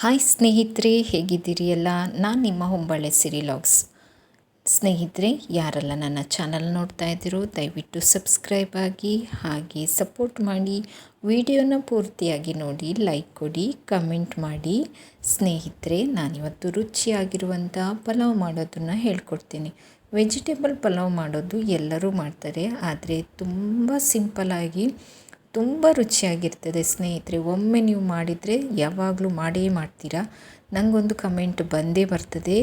Hi ಸ್ನೇಹಿತರೆ ಹೇಗಿದ್ದೀರಿ ಎಲ್ಲ ನಾನು ನಿಮ್ಮ ಹೊಂಬಾಳೆ ಸಿರಿಲಾಗ್ಸ್ ಸ್ನೇಹಿತರೆ, ಯಾರೆಲ್ಲ ನನ್ನ ಚಾನಲ್ ನೋಡ್ತಾ ಇದ್ದೀರೋ, ದಯವಿಟ್ಟು ಸಬ್ಸ್ಕ್ರೈಬ್ ಆಗಿ, ಹಾಗೆ ಸಪೋರ್ಟ್ ಮಾಡಿ, ವಿಡಿಯೋನ ಪೂರ್ತಿಯಾಗಿ ನೋಡಿ ಲೈಕ್ ಕೊಡಿ ಕಮೆಂಟ್ ಮಾಡಿ. ಸ್ನೇಹಿತರೆ, ನಾನಿವತ್ತು ರುಚಿಯಾಗಿರುವಂಥ ಪಲಾವ್ ಮಾಡೋದನ್ನು ಹೇಳ್ಕೊಡ್ತೀನಿ. ವೆಜಿಟೇಬಲ್ ಪಲಾವ್ ಮಾಡೋದು ಎಲ್ಲರೂ ಮಾಡ್ತಾರೆ, ಆದರೆ ತುಂಬ ಸಿಂಪಲಾಗಿ ತುಂಬ ರುಚಿಯಾಗಿರ್ತದೆ ಸ್ನೇಹಿತರೆ. ಒಮ್ಮೆ ನೀವು ಮಾಡಿದರೆ ಯಾವಾಗಲೂ ಮಾಡೇ ಮಾಡ್ತೀರಾ? ನನಗೊಂದು ಕಮೆಂಟ್ ಬಂದೇ ಬರ್ತದೆ.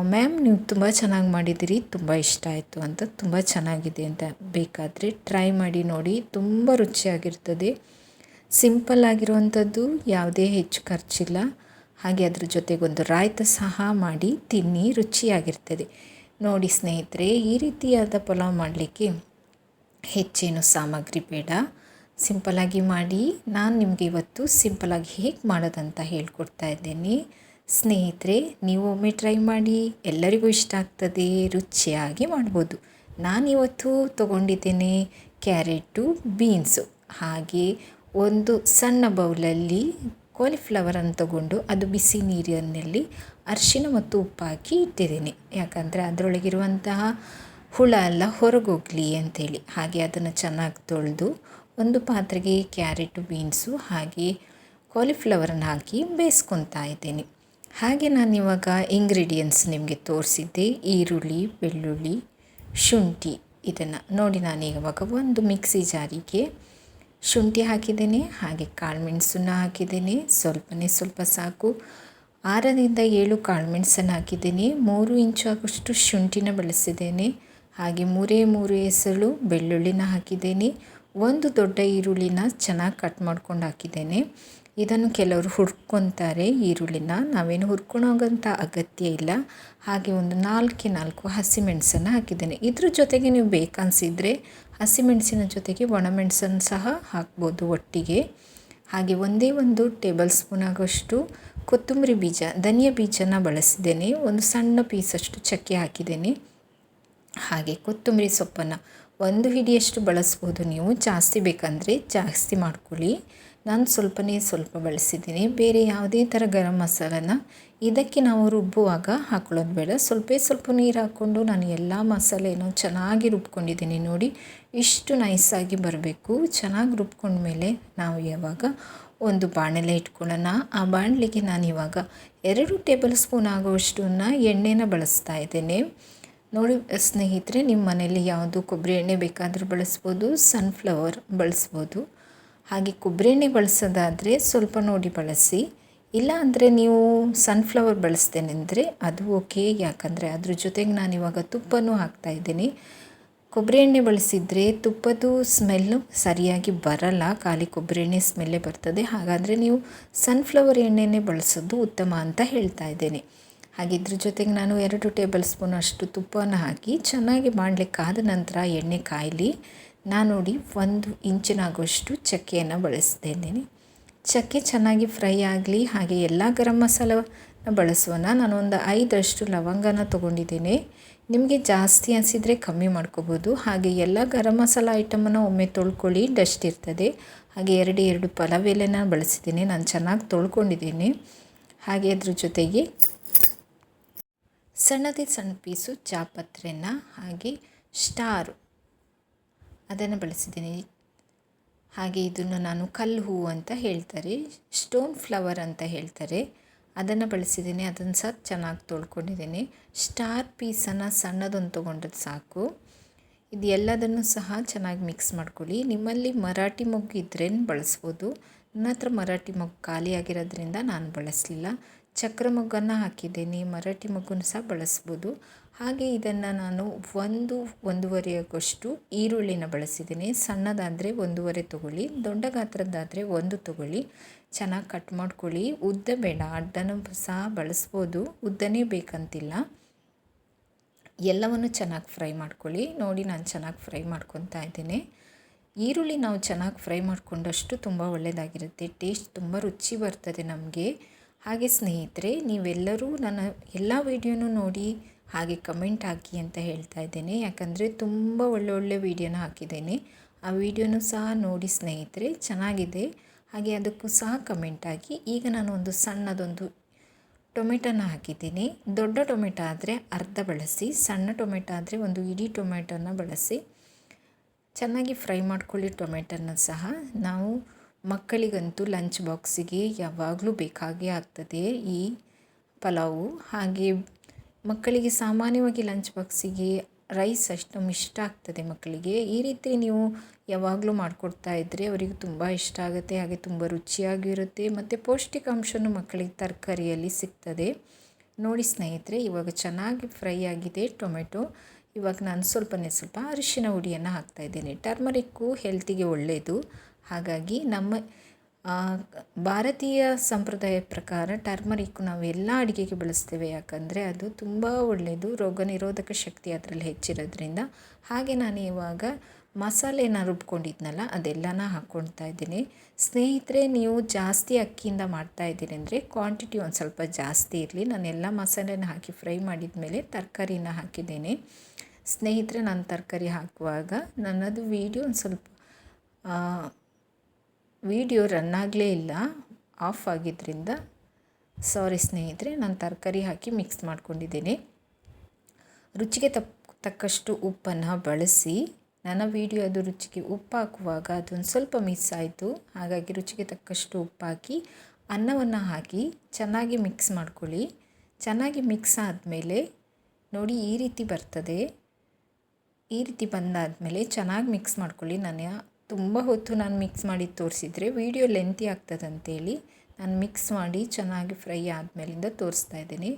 ಮ್ಯಾಮ್, ನೀವು ತುಂಬ ಚೆನ್ನಾಗಿ ಮಾಡಿದ್ದೀರಿ. ತುಂಬ ಇಷ್ಟ ಆಯಿತು ಅಂತ. ತುಂಬ ಚೆನ್ನಾಗಿದೆ ಅಂತ ಬೇಕಾದರೆ ಟ್ರೈ ಮಾಡಿ ನೋಡಿ. ತುಂಬ ರುಚಿಯಾಗಿರ್ತದೆ. ಸಿಂಪಲ್ ಆಗಿರುವಂಥದ್ದು, ಯಾವುದೇ ಹೆಚ್ಚು ಖರ್ಚಿಲ್ಲ. ಹಾಗೆ ಅದ್ರ ಜೊತೆಗೊಂದು ರಾಯ್ತ ಸಹ ಮಾಡಿ ತಿನ್ನಿ. ರುಚಿಯಾಗಿರ್ತದೆ. ನೋಡಿ ಸ್ನೇಹಿತರೆ, ಈ ರೀತಿಯಾದ ಪಲಾವ್ ಮಾಡಲಿಕ್ಕೆ ಹೆಚ್ಚೇನು ಸಾಮಗ್ರಿ ಬೇಡ. ಸಿಂಪಲಾಗಿ ಮಾಡಿ. ನಾನು ನಿಮಗೆ ಇವತ್ತು ಸಿಂಪಲಾಗಿ ಹೇಗೆ ಮಾಡೋದಂತ ಹೇಳ್ಕೊಡ್ತಾ ಇದ್ದೇನೆ. ಸ್ನೇಹಿತರೆ, ನೀವು ಒಮ್ಮೆ ಟ್ರೈ ಮಾಡಿ. ಎಲ್ಲರಿಗೂ ಇಷ್ಟ ಆಗ್ತದೆ. ರುಚಿಯಾಗಿ ಮಾಡ್ಬೋದು. ನಾನಿವತ್ತು ತೊಗೊಂಡಿದ್ದೇನೆ ಕ್ಯಾರೆಟು, ಬೀನ್ಸು. ಹಾಗೆ ಒಂದು ಸಣ್ಣ ಬೌಲಲ್ಲಿ ಕಾಲಿಫ್ಲವರನ್ನು ತಗೊಂಡು ಅದು ಬಿಸಿ ನೀರಿನಲ್ಲಿ ಅರಿಶಿನ ಮತ್ತು ಉಪ್ಪು ಹಾಕಿ ಇಟ್ಟಿದ್ದೀನಿ. ಯಾಕಂದರೆ ಅದರೊಳಗಿರುವಂತಹ ಹುಳ ಎಲ್ಲ ಹೊರಗೋಗಲಿ ಅಂಥೇಳಿ ಹಾಗೆ ಅದನ್ನು ಚೆನ್ನಾಗಿ ತೊಳೆದು ಒಂದು ಪಾತ್ರೆಗೆ ಕ್ಯಾರೆಟು, ಬೀನ್ಸು ಹಾಗೆ ಕಾಲಿಫ್ಲವರನ್ನು ಹಾಕಿ ಬೇಯಿಸ್ಕೊತಾ ಇದ್ದೀನಿ. ಹಾಗೆ ನಾನು ಇವಾಗ ಇಂಗ್ರೀಡಿಯೆಂಟ್ಸ್ ನಿಮಗೆ ತೋರಿಸಿದ್ದೆ. ಈರುಳ್ಳಿ, ಬೆಳ್ಳುಳ್ಳಿ, ಶುಂಠಿ ಇದನ್ನು ನೋಡಿ ನಾನು ಇವಾಗ ಒಂದು ಮಿಕ್ಸಿ ಜಾರಿಗೆ ಶುಂಠಿ ಹಾಕಿದ್ದೇನೆ, ಹಾಗೆ ಕಾಳುಮೆಣಸನ್ನು ಹಾಕಿದ್ದೇನೆ. ಸ್ವಲ್ಪನೇ ಸ್ವಲ್ಪ ಸಾಕು. ಆರರಿಂದ ಏಳು ಕಾಳುಮೆಣಸನ್ನು ಹಾಕಿದ್ದೇನೆ. ಮೂರು ಇಂಚು ಆಗೋಷ್ಟು ಶುಂಠಿನ ಬಳಸಿದ್ದೇನೆ. ಹಾಗೆ ಮೂರೇ ಮೂರು ಎಸಳು ಬೆಳ್ಳುಳ್ಳಿನ ಹಾಕಿದ್ದೇನೆ. ಒಂದು ದೊಡ್ಡ ಈರುಳ್ಳಿನ ಚೆನ್ನಾಗಿ ಕಟ್ ಮಾಡ್ಕೊಂಡು ಹಾಕಿದ್ದೇನೆ. ಇದನ್ನು ಕೆಲವರು ಹುರ್ಕೊತಾರೆ ಈರುಳ್ಳಿನ. ನಾವೇನು ಹುರ್ಕೊಳೋಗಂಥ ಅಗತ್ಯ ಇಲ್ಲ. ಹಾಗೆ ಒಂದು ನಾಲ್ಕೇ ನಾಲ್ಕು ಹಸಿಮೆಣಸನ್ನು ಹಾಕಿದ್ದೇನೆ. ಇದ್ರ ಜೊತೆಗೆ ನೀವು ಬೇಕನ್ಸಿದ್ರೆ ಹಸಿಮೆಣಸಿನ ಜೊತೆಗೆ ಒಣಮೆಣಸನ್ನು ಸಹ ಹಾಕ್ಬೋದು ಒಟ್ಟಿಗೆ. ಹಾಗೆ ಒಂದೇ ಒಂದು ಟೇಬಲ್ ಸ್ಪೂನ್ ಆಗೋಷ್ಟು ಕೊತ್ತಂಬರಿ ಬೀಜ, ಧನಿಯಾ ಬೀಜನ ಬಳಸಿದ್ದೇನೆ. ಒಂದು ಸಣ್ಣ ಪೀಸಷ್ಟು ಚಕ್ಕೆ ಹಾಕಿದ್ದೇನೆ. ಹಾಗೆ ಕೊತ್ತಂಬರಿ ಸೊಪ್ಪನ್ನು ಒಂದು ಹಿಡಿಯಷ್ಟು ಬಳಸ್ಬೋದು ನೀವು. ಜಾಸ್ತಿ ಬೇಕಂದರೆ ಜಾಸ್ತಿ ಮಾಡ್ಕೊಳ್ಳಿ. ನಾನು ಸ್ವಲ್ಪನೇ ಸ್ವಲ್ಪ ಬಳಸಿದ್ದೀನಿ. ಬೇರೆ ಯಾವುದೇ ಥರ ಗರಂ ಮಸಾಲನ ಇದಕ್ಕೆ ನಾವು ರುಬ್ಬುವಾಗ ಹಾಕೊಳ್ಳೋದು ಬೇಡ. ಸ್ವಲ್ಪ ಸ್ವಲ್ಪ ನೀರು ಹಾಕ್ಕೊಂಡು ನಾನು ಎಲ್ಲ ಮಸಾಲೆನೂ ಚೆನ್ನಾಗಿ ರುಬ್ಕೊಂಡಿದ್ದೀನಿ ನೋಡಿ. ಇಷ್ಟು ನೈಸಾಗಿ ಬರಬೇಕು. ಚೆನ್ನಾಗಿ ರುಬ್ಕೊಂಡ್ಮೇಲೆ ನಾವು ಯಾವಾಗ ಒಂದು ಬಾಣಲೆ ಇಟ್ಕೊಳ್ಳೋಣ. ಆ ಬಾಣಲೆಗೆ ನಾನು ಇವಾಗ ಎರಡು ಟೇಬಲ್ ಸ್ಪೂನ್ ಆಗೋವಷ್ಟನ್ನು ಎಣ್ಣೆನ ಬಳಸ್ತಾ ಇದ್ದೇನೆ. ನೋಡಿ, ಸ್ನೇಹಿತರೆ, ನಿಮ್ಮ ಮನೇಲಿ ಯಾವುದು ಕೊಬ್ಬರಿ ಎಣ್ಣೆ ಬೇಕಾದರೂ ಬಳಸ್ಬೋದು ಸನ್ಫ್ಲವರ್ ಬಳಸ್ಬೋದು. ಹಾಗೆ ಕೊಬ್ಬರಿ ಎಣ್ಣೆ ಬಳಸೋದಾದರೆ ಸ್ವಲ್ಪ ನೋಡಿ ಬಳಸಿ. ಇಲ್ಲ ಅಂದರೆ ನೀವು ಸನ್ಫ್ಲವರ್ ಬಳಸ್ತೇನೆಂದರೆ ಅದು ಓಕೆ ಯಾಕಂದರೆ ಅದ್ರ ಜೊತೆಗೆ ನಾನು ಇವಾಗ ತುಪ್ಪನೂ ಹಾಕ್ತಾಯಿದ್ದೀನಿ ಕೊಬ್ಬರಿ ಎಣ್ಣೆ ಬಳಸಿದರೆ ತುಪ್ಪದ್ದು ಸ್ಮೆಲ್ಲು ಸರಿಯಾಗಿ ಬರಲ್ಲ, ಖಾಲಿ ಕೊಬ್ಬರಿ ಎಣ್ಣೆ ಸ್ಮೆಲ್ಲೇ ಬರ್ತದೆ. ಹಾಗಾದರೆ ನೀವು ಸನ್ಫ್ಲವರ್ ಎಣ್ಣೆನೇ ಬಳಸೋದು ಉತ್ತಮ ಅಂತ ಹೇಳ್ತಾ ಇದ್ದೇನೆ. ಹಾಗೆ ಇದ್ರ ಜೊತೆಗೆ ನಾನು ಎರಡು ಟೇಬಲ್ ಸ್ಪೂನ್ ಅಷ್ಟು ತುಪ್ಪವನ್ನು ಹಾಕಿ ಚೆನ್ನಾಗಿ ಮಾಡಲಿಕ್ಕಾದ ನಂತರ ಎಣ್ಣೆ ಕಾಯಲಿ, ನಾನು ನೋಡಿ ಒಂದು ಇಂಚಿನಾಗುವಷ್ಟು ಚಕ್ಕೆಯನ್ನು ಬಳಸ್ತಿದ್ದೀನಿ ಚಕ್ಕೆ ಚೆನ್ನಾಗಿ ಫ್ರೈ ಆಗಲಿ, ಹಾಗೆ ಎಲ್ಲ ಗರಂ ಮಸಾಲನ ಬಳಸೋಣ ನಾನು ಒಂದು ಐದರಷ್ಟು ಲವಂಗನ ತೊಗೊಂಡಿದ್ದೇನೆ. ನಿಮಗೆ ಜಾಸ್ತಿ ಅನಿಸಿದರೆ ಕಮ್ಮಿ ಮಾಡ್ಕೋಬೋದು. ಹಾಗೆ ಎಲ್ಲ ಗರಂ ಮಸಾಲ ಐಟಮನ್ನು ಒಮ್ಮೆ ತೊಳ್ಕೊಳ್ಳಿ, ಡಸ್ಟ್ ಇರ್ತದೆ. ಹಾಗೆ ಎರಡು ಎರಡು ಪಲಾವ್ ಎಲೆನ ಬಳಸಿದ್ದೀನಿ. ನಾನು ಚೆನ್ನಾಗಿ ತೊಳ್ಕೊಂಡಿದ್ದೀನಿ. ಹಾಗೆ ಅದ್ರ ಜೊತೆಗೆ ಸಣ್ಣದೇ ಸಣ್ಣ ಪೀಸು, ಜಾಪತ್ರೆನ ಹಾಗೆ ಸ್ಟಾರು. ಅದನ್ನು ಬಳಸಿದ್ದೀನಿ. ಹಾಗೆ ಇದನ್ನು ನಾನು ಕಲ್ಲು ಹೂವು ಅಂತ ಹೇಳ್ತಾರೆ, ಸ್ಟೋನ್ ಫ್ಲವರ್ ಅಂತ ಹೇಳ್ತಾರೆ. ಅದನ್ನು ಬಳಸಿದ್ದೀನಿ. ಅದನ್ನು ಸಹ ಚೆನ್ನಾಗಿ ತೊಳ್ಕೊಂಡಿದ್ದೀನಿ. ಸ್ಟಾರ್ ಪೀಸನ್ನು ಸಣ್ಣದೊಂದು ತೊಗೊಂಡದ್ದು ಸಾಕು. ಇದು ಎಲ್ಲದನ್ನು ಸಹ ಚೆನ್ನಾಗಿ ಮಿಕ್ಸ್ ಮಾಡ್ಕೊಳ್ಳಿ. ನಿಮ್ಮಲ್ಲಿ ಮರಾಠಿ ಮೊಗ್ಗು ಇದ್ರೇನು ಬಳಸ್ಬೋದು. ನನ್ನ ಹತ್ರ ಮರಾಠಿ ಮೊಗ್ಗು ಖಾಲಿಯಾಗಿರೋದ್ರಿಂದ ನಾನು ಬಳಸಲಿಲ್ಲ. ಚಕ್ರ ಮೊಗ್ಗನ್ನು ಹಾಕಿದ್ದೀನಿ, ಮರಾಠಿ ಮೊಗ್ಗನ್ನು ಸಹ ಬಳಸ್ಬೋದು. ಹಾಗೆ ಇದನ್ನು ನಾನು ಒಂದು, ಒಂದೂವರೆ ಈರುಳ್ಳಿನ ಬಳಸಿದ್ದೀನಿ. ಸಣ್ಣದಾದರೆ ಒಂದೂವರೆ ತೊಗೊಳ್ಳಿ, ದೊಡ್ಡ ಗಾತ್ರದ್ದಾದರೆ ಒಂದು ತೊಗೊಳ್ಳಿ. ಚೆನ್ನಾಗಿ ಕಟ್ ಮಾಡ್ಕೊಳ್ಳಿ. ಉದ್ದ ಬೇಡ, ಅಡ್ಡನೂ ಸಹ ಬಳಸ್ಬೋದು. ಉದ್ದನೇ ಬೇಕಂತಿಲ್ಲ. ಎಲ್ಲವನ್ನು ಚೆನ್ನಾಗಿ ಫ್ರೈ ಮಾಡ್ಕೊಳ್ಳಿ. ನೋಡಿ ನಾನು ಚೆನ್ನಾಗಿ ಫ್ರೈ ಮಾಡ್ಕೊತಾ ಇದ್ದೇನೆ. ಈರುಳ್ಳಿ ನಾವು ಚೆನ್ನಾಗಿ ಫ್ರೈ ಮಾಡಿಕೊಂಡಷ್ಟು ತುಂಬ ಒಳ್ಳೆಯದಾಗಿರುತ್ತೆ ಟೇಸ್ಟ್ ತುಂಬ ರುಚಿ ಬರ್ತದೆ ನಮಗೆ. ಹಾಗೆ ಸ್ನೇಹಿತರೆ, ನೀವೆಲ್ಲರೂ ನನ್ನ ಎಲ್ಲ ವೀಡಿಯೋನೂ ನೋಡಿ ಹಾಗೆ ಕಮೆಂಟ್ ಹಾಕಿ ಅಂತ ಹೇಳ್ತಾ ಇದ್ದೇನೆ. ಯಾಕಂದರೆ ತುಂಬ ಒಳ್ಳೊಳ್ಳೆ ಒಳ್ಳೆ ವೀಡಿಯೋನ ಹಾಕಿದ್ದೇನೆ. ಆ ವಿಡಿಯೋನೂ ಸಹ ನೋಡಿ ಸ್ನೇಹಿತರೆ, ಚೆನ್ನಾಗಿದೆ. ಹಾಗೆ ಅದಕ್ಕೂ ಸಹ ಕಮೆಂಟ್ ಹಾಕಿ. ಈಗ ನಾನು ಒಂದು ಸಣ್ಣದೊಂದು ಟೊಮೆಟೊನ ಹಾಕಿದ್ದೀನಿ. ದೊಡ್ಡ ಟೊಮೆಟೊ ಆದರೆ ಅರ್ಧ ಬಳಸಿ, ಸಣ್ಣ ಟೊಮೆಟೊ ಆದರೆ ಒಂದು ಇಡೀ ಟೊಮೆಟೊನ ಬಳಸಿ, ಚೆನ್ನಾಗಿ ಫ್ರೈ ಮಾಡ್ಕೊಳ್ಳಿ ಟೊಮೆಟೊನ ಸಹ. ನಾವು ಮಕ್ಕಳಿಗಂತೂ ಲಂಚ್ ಬಾಕ್ಸಿಗೆ ಯಾವಾಗಲೂ ಬೇಕಾಗೇ ಆಗ್ತದೆ ಈ ಪಲಾವು. ಹಾಗೆ ಮಕ್ಕಳಿಗೆ ಸಾಮಾನ್ಯವಾಗಿ ಲಂಚ್ ಬಾಕ್ಸಿಗೆ ರೈಸ್ ಅಷ್ಟೊಂದು ಇಷ್ಟ ಆಗ್ತದೆ ಮಕ್ಕಳಿಗೆ. ಈ ರೀತಿ ನೀವು ಯಾವಾಗಲೂ ಮಾಡಿಕೊಡ್ತಾ ಇದ್ದರೆ ಅವರಿಗೆ ತುಂಬ ಇಷ್ಟ ಆಗುತ್ತೆ, ಹಾಗೆ ತುಂಬ ರುಚಿಯಾಗಿರುತ್ತೆ ಮತ್ತು ಪೌಷ್ಟಿಕಾಂಶವೂ ಮಕ್ಕಳಿಗೆ ತರಕಾರಿಯಲ್ಲಿ ಸಿಗ್ತದೆ. ನೋಡಿ ಸ್ನೇಹಿತರೆ, ಇವಾಗ ಚೆನ್ನಾಗಿ ಫ್ರೈ ಆಗಿದೆ ಟೊಮೆಟೊ. ಇವಾಗ ನಾನು ಸ್ವಲ್ಪನೇ ಸ್ವಲ್ಪ ಅರಿಶಿನ ಹುಡಿಯನ್ನು ಹಾಕ್ತಾಯಿದ್ದೇನೆ ಟರ್ಮರಿಕ್ಕು ಹೆಲ್ತಿಗೆ ಒಳ್ಳೆಯದು ಹಾಗಾಗಿ ನಮ್ಮ ಭಾರತೀಯ ಸಂಪ್ರದಾಯ ಪ್ರಕಾರ ಟರ್ಮರಿಕ್ ನಾವು ಎಲ್ಲ ಅಡುಗೆಗೆ ಬಳಸ್ತೇವೆ. ಯಾಕಂದರೆ ಅದು ತುಂಬ ಒಳ್ಳೆಯದು. ರೋಗ ನಿರೋಧಕ ಶಕ್ತಿ ಅದರಲ್ಲಿ ಹೆಚ್ಚಿರೋದ್ರಿಂದ. ಹಾಗೆ ನಾನು ಇವಾಗ ಮಸಾಲೆನ ರುಬ್ಕೊಂಡಿದ್ನಲ್ಲ, ಅದೆಲ್ಲನ ಹಾಕ್ಕೊಳ್ತಾ ಇದ್ದೀನಿ. ಸ್ನೇಹಿತರೆ, ನೀವು ಜಾಸ್ತಿ ಅಕ್ಕಿಯಿಂದ ಮಾಡ್ತಾ ಇದ್ದೀರಿ ಅಂದರೆ ಕ್ವಾಂಟಿಟಿ ಒಂದು ಸ್ವಲ್ಪ ಜಾಸ್ತಿ ಇರಲಿ. ನಾನು ಎಲ್ಲ ಮಸಾಲೆನ ಹಾಕಿ ಫ್ರೈ ಮಾಡಿದ ಮೇಲೆ ತರಕಾರಿನ ಹಾಕಿದ್ದೇನೆ. ಸ್ನೇಹಿತರೆ, ನಾನು ತರಕಾರಿ ಹಾಕುವಾಗ ನನ್ನದು ವೀಡಿಯೋ ಒಂದು ಸ್ವಲ್ಪ ವಿಡಿಯೋ ರನ್ ಆಗಲೇ ಇಲ್ಲ, ಆಫ್ ಆಗಿದ್ದರಿಂದ ಸಾರಿ ಸ್ನೇಹಿತರೆ, ನಾನು ತರಕಾರಿ ಹಾಕಿ ಮಿಕ್ಸ್ ಮಾಡ್ಕೊಂಡಿದ್ದೀನಿ. ರುಚಿಗೆ ತಪ್, ತಕ್ಕಷ್ಟು ಉಪ್ಪನ್ನು ಬಳಸಿ, ನನ್ನ ವೀಡಿಯೋ ಅದು ರುಚಿಗೆ ಉಪ್ಪು ಹಾಕುವಾಗ ಅದೊಂದು ಸ್ವಲ್ಪ ಮಿಸ್ ಆಯಿತು. ಹಾಗಾಗಿ ರುಚಿಗೆ ತಕ್ಕಷ್ಟು ಉಪ್ಪು ಹಾಕಿ ಅನ್ನವನ್ನು ಹಾಕಿ ಚೆನ್ನಾಗಿ ಮಿಕ್ಸ್ ಮಾಡ್ಕೊಳ್ಳಿ. ಚೆನ್ನಾಗಿ ಮಿಕ್ಸ್ ಆದಮೇಲೆ ನೋಡಿ ಈ ರೀತಿ ಬರ್ತದೆ. ಈ ರೀತಿ ಬಂದಾದಮೇಲೆ ಚೆನ್ನಾಗಿ ಮಿಕ್ಸ್ ಮಾಡ್ಕೊಳ್ಳಿ. ನಾನು ತುಂಬ ಹೊತ್ತು ನಾನು ಮಿಕ್ಸ್ ಮಾಡಿ ತೋರಿಸಿದರೆ ವೀಡಿಯೋ ಲೆಂತಿ ಆಗ್ತದಂತೇಳಿ ನಾನು ಮಿಕ್ಸ್ ಮಾಡಿ ಚೆನ್ನಾಗಿ ಫ್ರೈ ಆದಮೇಲಿಂದ ತೋರಿಸ್ತಾ ಇದ್ದೀನಿ.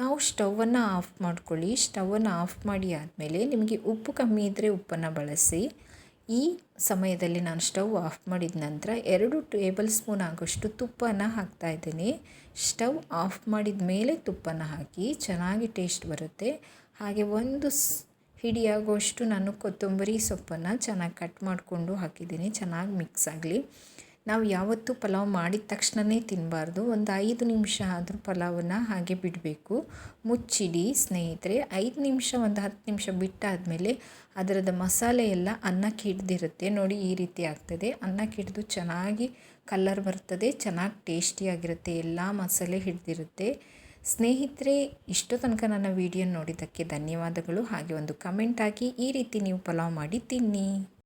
ನಾವು ಸ್ಟವನ್ನು ಆಫ್ ಮಾಡ್ಕೊಳ್ಳಿ. ಸ್ಟವನ್ನು ಆಫ್ ಮಾಡಿ ಆದಮೇಲೆ ನಿಮಗೆ ಉಪ್ಪು ಕಮ್ಮಿ ಇದ್ದರೆ ಉಪ್ಪನ್ನು ಬಳಸಿ. ಈ ಸಮಯದಲ್ಲಿ ನಾನು ಸ್ಟವ್ ಆಫ್ ಮಾಡಿದ ನಂತರ ಎರಡು ಟೇಬಲ್ ಸ್ಪೂನ್ ಆಗೋಷ್ಟು ತುಪ್ಪನ ಹಾಕ್ತಾಯಿದ್ದೀನಿ ಸ್ಟವ್ ಆಫ್ ಮಾಡಿದ ಮೇಲೆ ತುಪ್ಪನ ಹಾಕಿ ಚೆನ್ನಾಗಿ ಟೇಸ್ಟ್ ಬರುತ್ತೆ. ಹಾಗೆ ಒಂದು ಹಿಡಿಯಾಗುವಷ್ಟು ನಾನು ಕೊತ್ತಂಬರಿ ಸೊಪ್ಪನ್ನು ಚೆನ್ನಾಗಿ ಕಟ್ ಮಾಡಿಕೊಂಡು ಹಾಕಿದ್ದೀನಿ. ಚೆನ್ನಾಗಿ ಮಿಕ್ಸ್ ಆಗಲಿ. ನಾವು ಯಾವತ್ತೂ ಪಲಾವ್ ಮಾಡಿದ ತಕ್ಷಣವೇ ತಿನ್ನಬಾರ್ದು ಒಂದು ಐದು ನಿಮಿಷ ಆದರೂ ಪಲಾವನ್ನು ಹಾಗೆ ಬಿಡಬೇಕು. ಮುಚ್ಚಿಡಿ ಸ್ನೇಹಿತರೆ. ಐದು ನಿಮಿಷ, ಒಂದು ಹತ್ತು ನಿಮಿಷ ಬಿಟ್ಟಾದಮೇಲೆ ಅದರದ ಮಸಾಲೆ ಎಲ್ಲ ಅನ್ನಕ್ಕೆ ಹಿಡ್ದಿರುತ್ತೆ. ನೋಡಿ ಈ ರೀತಿ ಆಗ್ತದೆ. ಅನ್ನಕ್ಕೆ ಹಿಡಿದು ಚೆನ್ನಾಗಿ ಕಲ್ಲರ್ ಬರ್ತದೆ. ಚೆನ್ನಾಗಿ ಟೇಸ್ಟಿಯಾಗಿರುತ್ತೆ ಎಲ್ಲ ಮಸಾಲೆ ಹಿಡಿದಿರುತ್ತೆ. ಸ್ನೇಹಿತರೆ, ಇಷ್ಟು ತನಕ ನನ್ನ ವಿಡಿಯೋ ನೋಡಿದ್ದಕ್ಕೆ ಧನ್ಯವಾದಗಳು. ಹಾಗೆ ಒಂದು ಕಮೆಂಟ್ ಹಾಕಿ ಈ ರೀತಿ ನೀವು ಪಲಾವ್ ಮಾಡಿ ತಿನ್ನಿ.